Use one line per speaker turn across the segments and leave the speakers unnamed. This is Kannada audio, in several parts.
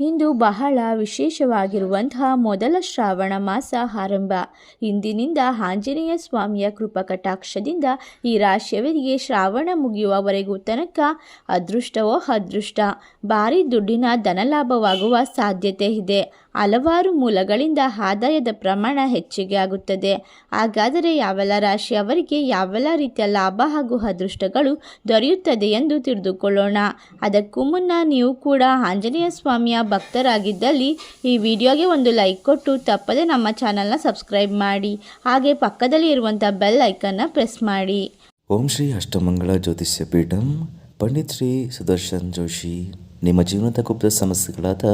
ಇಂದು ಬಹಳ ವಿಶೇಷವಾಗಿರುವಂತಹ ಮೊದಲ ಶ್ರಾವಣ ಮಾಸ ಆರಂಭ. ಇಂದಿನಿಂದ ಆಂಜನೇಯ ಸ್ವಾಮಿಯ ಕೃಪಕಟಾಕ್ಷದಿಂದ ಈ ರಾಶಿಯವರಿಗೆ ಶ್ರಾವಣ ಮುಗಿಯುವವರೆಗೂ ತನಕ ಅದೃಷ್ಟವೋ ಅದೃಷ್ಟ. ಭಾರಿ ದುಡ್ಡಿನ ಧನಲಾಭವಾಗುವ ಸಾಧ್ಯತೆ ಇದೆ. ಹಲವಾರು ಮೂಲಗಳಿಂದ ಆದಾಯದ ಪ್ರಮಾಣ ಹೆಚ್ಚಿಗೆ ಆಗುತ್ತದೆ. ಹಾಗಾದರೆ ಯಾವೆಲ್ಲ ರಾಶಿಯವರಿಗೆ ಯಾವೆಲ್ಲ ರೀತಿಯ ಲಾಭ ಹಾಗೂ ಅದೃಷ್ಟಗಳು ದೊರೆಯುತ್ತದೆ ಎಂದು ತಿಳಿದುಕೊಳ್ಳೋಣ. ಅದಕ್ಕೂ ಮುನ್ನ ನೀವು ಕೂಡ ಆಂಜನೇಯ ಸ್ವಾಮಿಯ ಭಕ್ತರಾಗಿದ್ದಲ್ಲಿ ಈ ವಿಡಿಯೋಗೆ ಒಂದು ಲೈಕ್ ಕೊಟ್ಟು ತಪ್ಪದೆ ನಮ್ಮ ಚಾನಲ್ನ ಸಬ್ಸ್ಕ್ರೈಬ್ ಮಾಡಿ. ಹಾಗೆ ಪಕ್ಕದಲ್ಲಿ ಇರುವಂಥ ಬೆಲ್ ಐಕನ್ನ ಪ್ರೆಸ್ ಮಾಡಿ.
ಓಂ ಶ್ರೀ ಅಷ್ಟಮಂಗಳ ಜ್ಯೋತಿಷ್ಯ ಪೀಠಂ, ಪಂಡಿತ್ ಶ್ರೀ ಸುದರ್ಶನ್ ಜೋಶಿ. ನಿಮ್ಮ ಜೀವನದ ಗುಪ್ತ ಸಮಸ್ಯೆಗಳಾದ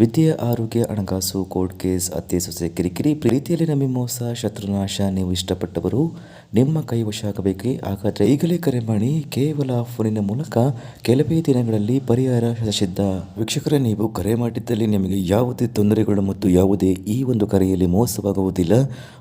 ವಿದ್ಯೆ, ಆರೋಗ್ಯ, ಹಣಕಾಸು, ಕೋರ್ಟ್ ಕೇಸ್ ಅತ್ತೆ ಸೊಸೆ ಕಿರಿಕಿರಿ, ಪ್ರೀತಿಯಲ್ಲಿ ನಮಗೆ ಮೋಸ ಶತ್ರುನಾಶ, ನೀವು ಇಷ್ಟಪಟ್ಟವರು ನಿಮ್ಮ ಕೈವಶ ಆಗಬೇಕೆ ಹಾಗಾದರೆ ಈಗಲೇ ಕರೆ ಮಾಡಿ, ಕೇವಲ ಫೋನಿನ ಮೂಲಕ ಕೆಲವೇ ದಿನಗಳಲ್ಲಿ ಪರಿಹಾರ ಸಿದ್ಧ ವೀಕ್ಷಕರೇ, ನೀವು ಕರೆ ಮಾಡಿದ್ದಲ್ಲಿ ನಿಮಗೆ ಯಾವುದೇ ತೊಂದರೆಗಳು ಮತ್ತು ಯಾವುದೇ ಈ ಒಂದು ಕರೆಯಲ್ಲಿ ಮೋಸವಾಗುವುದಿಲ್ಲ.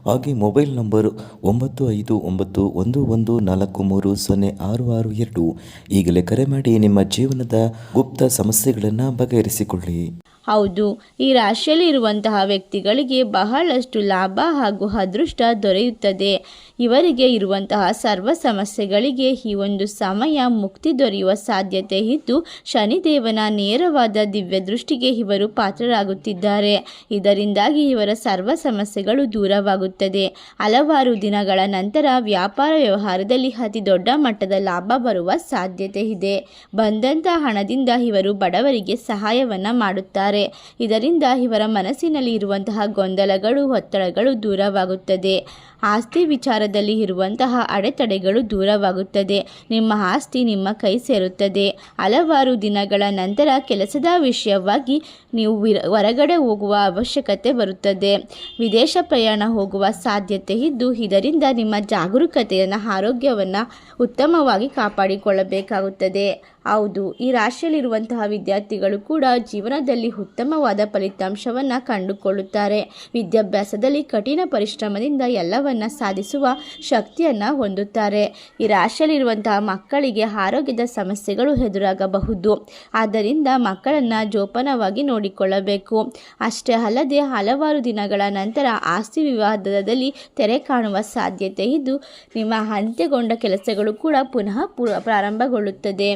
ಹಾಗೆ ಮೊಬೈಲ್ ನಂಬರ್ ಒಂಬತ್ತು ಐದು ಒಂಬತ್ತು ಒಂದು ಒಂದು ನಾಲ್ಕು ಮೂರು ಸೊನ್ನೆ ಆರು ಆರು ಎರಡು. ಈಗಲೇ ಕರೆ ಮಾಡಿ ನಿಮ್ಮ ಜೀವನದ ಗುಪ್ತ ಸಮಸ್ಯೆಗಳನ್ನು ಬಗೆಹರಿಸಿಕೊಳ್ಳಿ.
ಹೌದು, ಈ ರಾಶಿಯಲ್ಲಿ ಇರುವಂತಹ ವ್ಯಕ್ತಿಗಳಿಗೆ ಬಹಳಷ್ಟು ಲಾಭ ಹಾಗೂ ಅದೃಷ್ಟ ದೊರೆಯುತ್ತದೆ. ಇವರಿಗೆ ಇರುವಂತಹ ಸರ್ವ ಸಮಸ್ಯೆಗಳಿಗೆ ಈ ಒಂದು ಸಮಯ ಮುಕ್ತಿ ದೊರೆಯುವ ಸಾಧ್ಯತೆ ಇದ್ದು, ಶನಿದೇವನ ನೇರವಾದ ದಿವ್ಯ ದೃಷ್ಟಿಗೆ ಇವರು ಪಾತ್ರರಾಗುತ್ತಿದ್ದಾರೆ. ಇದರಿಂದಾಗಿ ಇವರ ಸರ್ವ ಸಮಸ್ಯೆಗಳು ದೂರವಾಗುತ್ತದೆ. ಹಲವಾರು ದಿನಗಳ ನಂತರ ವ್ಯಾಪಾರ ವ್ಯವಹಾರದಲ್ಲಿ ಅತಿ ದೊಡ್ಡ ಮಟ್ಟದ ಲಾಭ ಬರುವ ಸಾಧ್ಯತೆ ಇದೆ. ಬಂದಂತಹ ಹಣದಿಂದ ಇವರು ಬಡವರಿಗೆ ಸಹಾಯವನ್ನು ಮಾಡುತ್ತಾರೆ. ಇದರಿಂದ ಇವರ ಮನಸ್ಸಿನಲ್ಲಿ ಇರುವಂತಹ ಗೊಂದಲಗಳು, ಒತ್ತಡಗಳು ದೂರವಾಗುತ್ತದೆ. ಆಸ್ತಿ ವಿಚಾರದಲ್ಲಿ ಇರುವಂತಹ ಅಡೆತಡೆಗಳು ದೂರವಾಗುತ್ತದೆ. ನಿಮ್ಮ ಆಸ್ತಿ ನಿಮ್ಮ ಕೈ ಸೇರುತ್ತದೆ. ಹಲವಾರು ದಿನಗಳ ನಂತರ ಕೆಲಸದ ವಿಷಯವಾಗಿ ನೀವು ಹೊರಗಡೆ ಹೋಗುವ ಅವಶ್ಯಕತೆ ಬರುತ್ತದೆ. ವಿದೇಶ ಪ್ರಯಾಣ ಹೋಗುವ ಸಾಧ್ಯತೆ ಇದ್ದು, ಇದರಿಂದ ನಿಮ್ಮ ಜಾಗರೂಕತೆಯನ್ನು, ಆರೋಗ್ಯವನ್ನು ಉತ್ತಮವಾಗಿ ಕಾಪಾಡಿಕೊಳ್ಳಬೇಕಾಗುತ್ತದೆ. ಹೌದು, ಈ ರಾಶಿಯಲ್ಲಿರುವಂತಹ ವಿದ್ಯಾರ್ಥಿಗಳು ಕೂಡ ಜೀವನದಲ್ಲಿ ಉತ್ತಮವಾದ ಫಲಿತಾಂಶವನ್ನು ಕಂಡುಕೊಳ್ಳುತ್ತಾರೆ. ವಿದ್ಯಾಭ್ಯಾಸದಲ್ಲಿ ಕಠಿಣ ಪರಿಶ್ರಮದಿಂದ ಎಲ್ಲವನ್ನ ಸಾಧಿಸುವ ಶಕ್ತಿಯನ್ನು ಹೊಂದುತ್ತಾರೆ. ಈ ರಾಶಿಯಲ್ಲಿರುವಂತಹ ಮಕ್ಕಳಿಗೆ ಆರೋಗ್ಯದ ಸಮಸ್ಯೆಗಳು ಎದುರಾಗಬಹುದು. ಆದ್ದರಿಂದ ಮಕ್ಕಳನ್ನು ಜೋಪಾನವಾಗಿ ನೋಡಿಕೊಳ್ಳಬೇಕು. ಅಷ್ಟೇ ಅಲ್ಲದೆ ಹಲವಾರು ದಿನಗಳ ನಂತರ ಆಸ್ತಿ ವಿವಾದದಲ್ಲಿ ತೆರೆ ಕಾಣುವ ಸಾಧ್ಯತೆ ಇದ್ದು, ನಿಮ್ಮ ಅಂತ್ಯಗೊಂಡ ಕೆಲಸಗಳು ಕೂಡ ಪುನಃ ಪುರ ಪ್ರಾರಂಭಗೊಳ್ಳುತ್ತದೆ.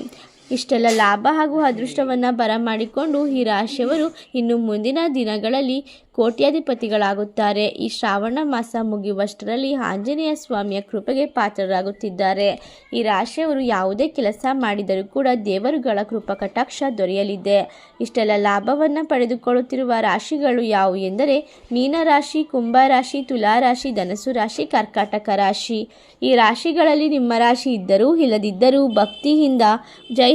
ಇಷ್ಟೆಲ್ಲ ಲಾಭ ಹಾಗೂ ಅದೃಷ್ಟವನ್ನು ಬರಮಾಡಿಕೊಂಡು ಈ ರಾಶಿಯವರು ಇನ್ನು ಮುಂದಿನ ದಿನಗಳಲ್ಲಿ ಕೋಟ್ಯಾಧಿಪತಿಗಳಾಗುತ್ತಾರೆ. ಈ ಶ್ರಾವಣ ಮಾಸ ಮುಗಿಯುವಷ್ಟರಲ್ಲಿ ಆಂಜನೇಯ ಸ್ವಾಮಿಯ ಕೃಪೆಗೆ ಪಾತ್ರರಾಗುತ್ತಿದ್ದಾರೆ. ಈ ರಾಶಿಯವರು ಯಾವುದೇ ಕೆಲಸ ಮಾಡಿದರೂ ಕೂಡ ದೇವರುಗಳ ಕೃಪಾ ಕಟಾಕ್ಷ ದೊರೆಯಲಿದೆ. ಇಷ್ಟೆಲ್ಲ ಲಾಭವನ್ನು ಪಡೆದುಕೊಳ್ಳುತ್ತಿರುವ ರಾಶಿಗಳು ಯಾವುವು ಎಂದರೆ ಮೀನರಾಶಿ ಕುಂಭರಾಶಿ ತುಲಾರಾಶಿ ಧನಸು ರಾಶಿ, ಕರ್ಕಾಟಕ ರಾಶಿ. ಈ ರಾಶಿಗಳಲ್ಲಿ ನಿಮ್ಮ ರಾಶಿ ಇದ್ದರೂ, ಇಲ್ಲದಿದ್ದರೂ, ಭಕ್ತಿಯಿಂದ ಜೈ